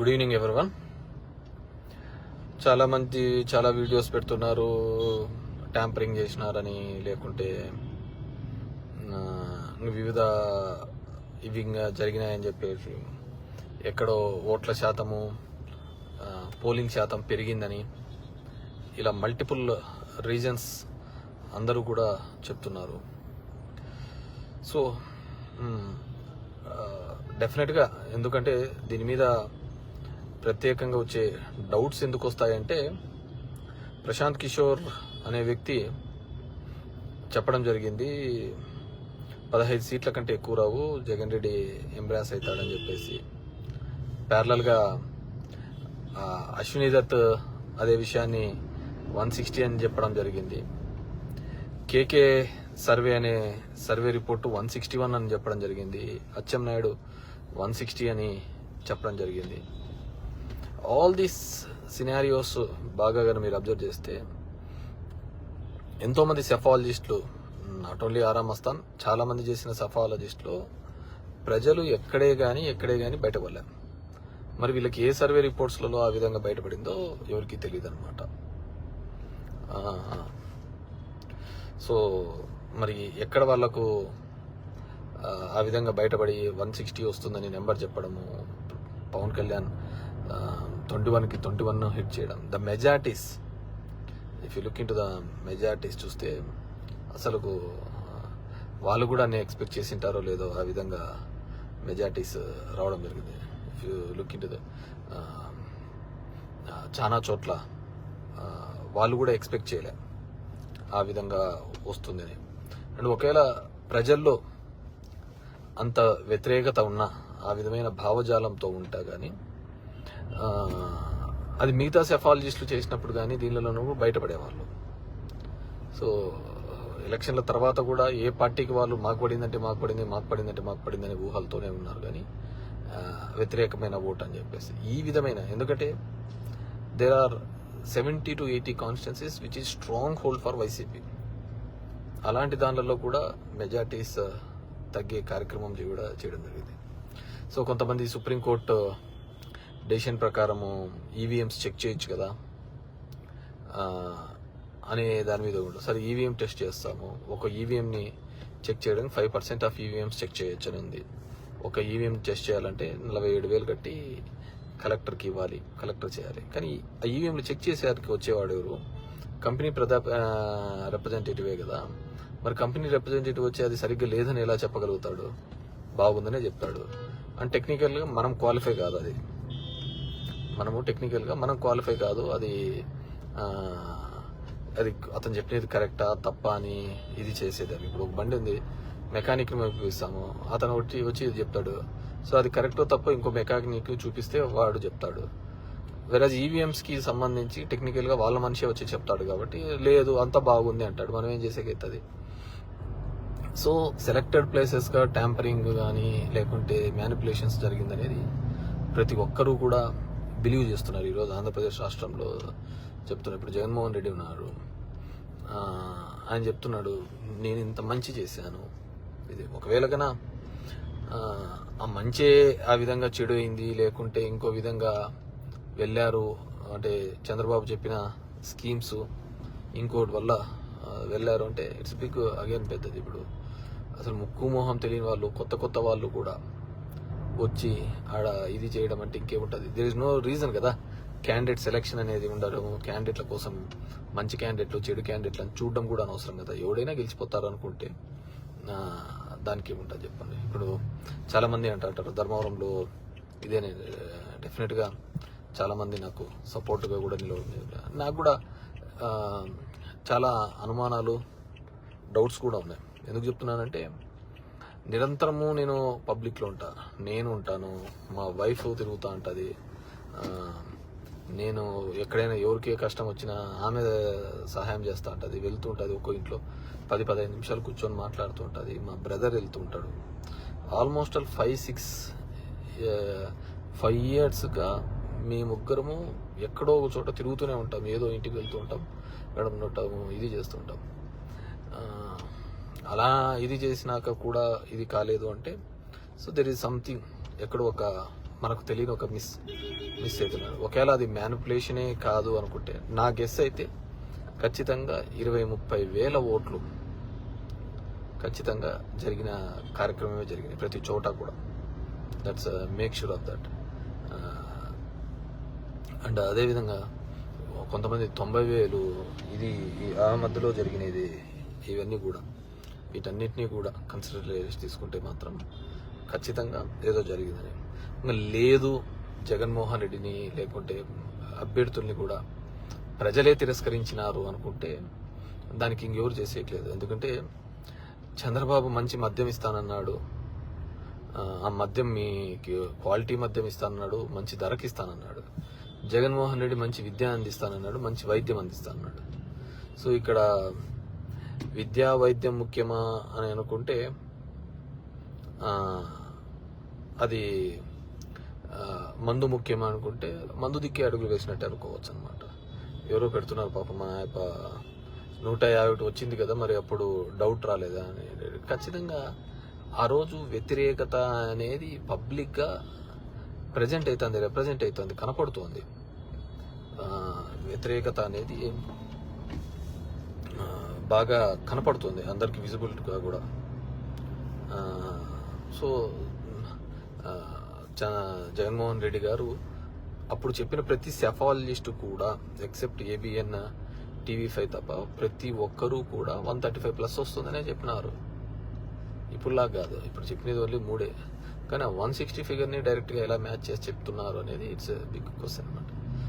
Good evening everyone చాలా మంది చాలా వీడియోస్ పెడుతున్నారు ట్యాంపరింగ్ చేసినారని లేకుంటే వివిధ ఇవి జరిగినాయని చెప్పేసి ఎక్కడో ఓట్ల శాతము పోలింగ్ శాతం పెరిగిందని ఇలా మల్టిపుల్ రీజన్స్ అందరూ కూడా చెప్తున్నారు. సో డెఫినెట్గా ఎందుకంటే దీని మీద ప్రత్యేకంగా వచ్చే డౌట్స్ ఎందుకు వస్తాయంటే ప్రశాంత్ కిషోర్ అనే వ్యక్తి చెప్పడం జరిగింది పదహైదు సీట్ల కంటే ఎక్కువ రావు జగన్ రెడ్డి ఎంబ్రాస్ అవుతాడని చెప్పేసి. ప్యారలల్గా అశ్విని దత్ అదే విషయాన్ని వన్ సిక్స్టీ అని చెప్పడం జరిగింది. కేకే సర్వే అనే survey report one sixty one అని చెప్పడం జరిగింది. అచ్చెం నాయుడు వన్ సిక్స్టీ అని చెప్పడం జరిగింది. ఆల్ దీస్ సినారియోస్ బాగా కానీ మీరు అబ్జర్వ్ చేస్తే ఎంతోమంది సెఫాలజిస్టులు నాట్ ఓన్లీ ఆరామ్ మస్తాన్ చేసిన సెఫాలజిస్టులు ప్రజలు ఎక్కడే కానీ ఎక్కడే కానీ బయటపడలేరు మరి వీళ్ళకి ఏ సర్వే రిపోర్ట్స్లలో ఆ విధంగా బయటపడిందో ఎవరికి తెలియదు అనమాట సో మరి ఎక్కడ వాళ్ళకు ఆ విధంగా బయటపడి వన్ సిక్స్టీ వస్తుందని నెంబర్ చెప్పడము పవన్ కళ్యాణ్ ట్వంటీ వన్కి ట్వంటీ వన్ హిట్ చేయడం. The majorities if you look into the majorities చూస్తే అసలుకు వాళ్ళు కూడా నేను ఎక్స్పెక్ట్ చేసి ఉంటారో లేదో ఆ విధంగా మెజార్టీస్ రావడం జరిగింది. If you look into the చాలా చోట్ల వాళ్ళు కూడా ఎక్స్పెక్ట్ చేయలే. ఆ విధంగా వస్తుందని. అండ్ ఒకవేళ ప్రజల్లో అంత వ్యతిరేకత ఉన్న ఆ విధమైన భావజాలంతో ఉంటా కానీ అది మిగతా సెఫాలజిస్టులు చేసినప్పుడు కానీ దీనిలోనూ బయటపడేవాళ్ళు. సో ఎలక్షన్ల తర్వాత కూడా ఏ పార్టీకి వాళ్ళు మాకు పడిందంటే మాకు పడింది మాకు పడిందంటే మాకు పడిందని ఊహలతోనే ఉన్నారు కానీ వ్యతిరేకమైన ఓట్ అని చెప్పేసి. ఈ విధమైన ఎందుకంటే there are seventy to eighty constituencies which is stronghold for YCP అలాంటి దానిలలో కూడా మెజార్టీస్ తగ్గే కార్యక్రమం కూడా చేయడం జరిగింది. సో కొంతమంది సుప్రీంకోర్టు డెసిషన్ ప్రకారము ఈవీఎంస్ చెక్ చేయొచ్చు కదా. అనే దాని మీద కూడా. సరే ఈవీఎం టెస్ట్ చేస్తాము. ఒక ఈవీఎంని చెక్ చేయడానికి five percent of EVMs check చేయొచ్చు అని ఉంది ఒక ఈవీఎం టెస్ట్ చేయాలంటే నలభై ఏడు వేలు కట్టి కలెక్టర్కి ఇవ్వాలి. కలెక్టర్ చేయాలి. కానీ ఆ ఈవీఎంలు చెక్ చేసేవారికి వచ్చేవాడు ఎవరు? కంపెనీ ప్రధా రిప్రజెంటేటివే కదా. మరి కంపెనీ రిప్రజెంటేటివ్ వచ్చి అది సరిగ్గా లేదని ఎలా చెప్పగలుగుతాడు? బాగుందనే చెప్తాడు. అండ్ టెక్నికల్గా మనం క్వాలిఫై కాదు అది. మనము టెక్నికల్గా మనం క్వాలిఫై కాదు. అది అది అతను చెప్పినది కరెక్టా తప్ప అని ఇది చేసేది అది ఇప్పుడు ఒక బండి ఉంది మెకానిక్ని మేము చూపిస్తాము అతను వచ్చి వచ్చి ఇది చెప్తాడు. సో అది కరెక్టో తప్ప ఇంకో మెకానిక్ చూపిస్తే వాడు చెప్తాడు. వెరాజ్ ఈవీఎంస్కి సంబంధించి టెక్నికల్గా వాళ్ళ మనిషి వచ్చి చెప్తాడు కాబట్టి లేదు అంత బాగుంది అంటాడు. మనం ఏం చేసేకైతుంది సో సెలెక్టెడ్ ప్లేసెస్గా ట్యాంపరింగ్ కానీ లేకుంటే మ్యానిపులేషన్స్ జరిగిందనేది ప్రతి ఒక్కరూ కూడా బిలీవ్ చేస్తున్నారు ఈరోజు ఆంధ్రప్రదేశ్ రాష్ట్రంలో. చెప్తున్నారు ఇప్పుడు జగన్మోహన్ రెడ్డి ఉన్నారు. ఆయన చెప్తున్నాడు నేను ఇంత మంచి చేశాను. ఇది ఒకవేళ కన్నా ఆ, మంచే ఆ విధంగా చెడు అయింది లేకుంటే ఇంకో విధంగా వెళ్ళారు అంటే చంద్రబాబు చెప్పిన స్కీమ్స్ ఇంకోటి వల్ల వెళ్ళారు అంటే ఇట్స్ బిగ్ అగైన్ పెద్దది ఇప్పుడు. అసలు ముక్కు మొహం తెలియని వాళ్ళు కొత్త కొత్త వాళ్ళు కూడా. వచ్చి ఆడ ఇది చేయడం అంటే ఇంకేముంటుంది? దేర్ ఇస్ నో రీజన్ కదా. క్యాండిడేట్ సెలెక్షన్ అనేది ఉండడం క్యాండిడేట్ల కోసం మంచి క్యాండిడేట్లు చెడు క్యాండిడేట్లు అని చూడడం కూడా అనవసరం కదా. ఎవడైనా గెలిచిపోతారు అనుకుంటే దానికి ఏముంటుంది చెప్పండి? ఇప్పుడు చాలా మంది అంటారు ధర్మవరంలో ఇదే డెఫినెట్గా చాలా మంది నాకు సపోర్ట్గా కూడా నిలవడం నాకు కూడా చాలా అనుమానాలు డౌట్స్ కూడా ఉన్నాయి. ఎందుకు చెప్తున్నానంటే నిరంతరము నేను పబ్లిక్లో ఉంటా. నేను ఉంటాను. మా వైఫ్ తిరుగుతూ ఉంటుంది. నేను ఎక్కడైనా ఎవరికి కష్టం వచ్చినా ఆమె సహాయం చేస్తూ ఉంటుంది. వెళ్తూ ఉంటుంది ఒక్కో ఇంట్లో. పది పదహైదు నిమిషాలు కూర్చొని మాట్లాడుతూ ఉంటుంది. మా బ్రదర్ వెళ్తూ ఉంటాడు. Almost all five six five ఇయర్స్గా మీ ముగ్గురము ఎక్కడో ఒక చోట తిరుగుతూనే ఉంటాం. ఏదో ఇంటికి వెళ్తూ ఉంటాం. మేడం ఉంటాము ఇది చేస్తుంటాం అలా ఇది చేసినాక కూడా ఇది కాలేదు అంటే సో దెర్ ఈజ్ సంథింగ్ ఎక్కడో ఒక మనకు తెలియని ఒక మిస్ మిస్ అవుతున్నారు. ఒకవేళ అది మ్యానిపులేషనే కాదు అనుకుంటే నా గెస్ అయితే ఖచ్చితంగా ఇరవై ముప్పై వేల ఓట్లు ఖచ్చితంగా జరిగిన కార్యక్రమమే జరిగింది ప్రతి చోట కూడా. That's make sure of that and అదేవిధంగా కొంతమంది తొంభై వేలు ఇది ఆ మధ్యలో జరిగినది ఇవన్నీ కూడా. వీటన్నిటినీ కూడా కన్సిడర్ చేసి తీసుకుంటే మాత్రం ఖచ్చితంగా ఏదో జరిగిందని. లేదు జగన్మోహన్ రెడ్డిని లేకుంటే అభ్యర్థుల్ని కూడా ప్రజలే తిరస్కరించినారు అనుకుంటే దానికి ఇంకెవరు చేసేయట్లేదు. ఎందుకంటే చంద్రబాబు మంచి మద్యం ఇస్తానన్నాడు. ఆ, ఆ మద్యం మీకు క్వాలిటీ మద్యం ఇస్తానన్నాడు మంచి ధరకి ఇస్తానన్నాడు. జగన్మోహన్ రెడ్డి మంచి విద్య అందిస్తానన్నాడు మంచి వైద్యం అందిస్తానన్నాడు. సో ఇక్కడ విద్యా వైద్యం ముఖ్యమా అని అనుకుంటే అది మందు ముఖ్యమా అనుకుంటే మందు దిక్కే అడుగులు వేసినట్టు అనుకోవచ్చు అనమాట ఎవరో పెడుతున్నారు పాప మా యొక్క నూట యాభై ఒకటి వచ్చింది కదా మరి అప్పుడు డౌట్ రాలేదా అని. ఖచ్చితంగా ఆ రోజు వ్యతిరేకత అనేది పబ్లిక్గా ప్రజెంట్ అవుతుంది రిప్రజెంట్ అవుతుంది కనపడుతోంది. వ్యతిరేకత అనేది బాగా కనపడుతుంది. అందరికి విజిబిలిటీగా కూడా. సో జ- జగన్మోహన్ రెడ్డి గారు అప్పుడు చెప్పిన ప్రతి సెఫాలజిస్ట్ కూడా ఎక్సెప్ట్ ఏబిఎన్ టీవీ ఫైవ్ తప్ప ప్రతి ఒక్కరూ కూడా వన్ థర్టీ ఫైవ్ ప్లస్ వస్తుందనే చెప్పినారు. ఇప్పుడులా కాదు. ఇప్పుడు చెప్పినది ఓన్లీ మూడే. కానీ వన్ సిక్స్టీ ఫిగర్ని డైరెక్ట్గా ఎలా మ్యాచ్ చేసి చెప్తున్నారు అనేది ఇట్స్ బిగ్ క్వశ్చన్ అనమాట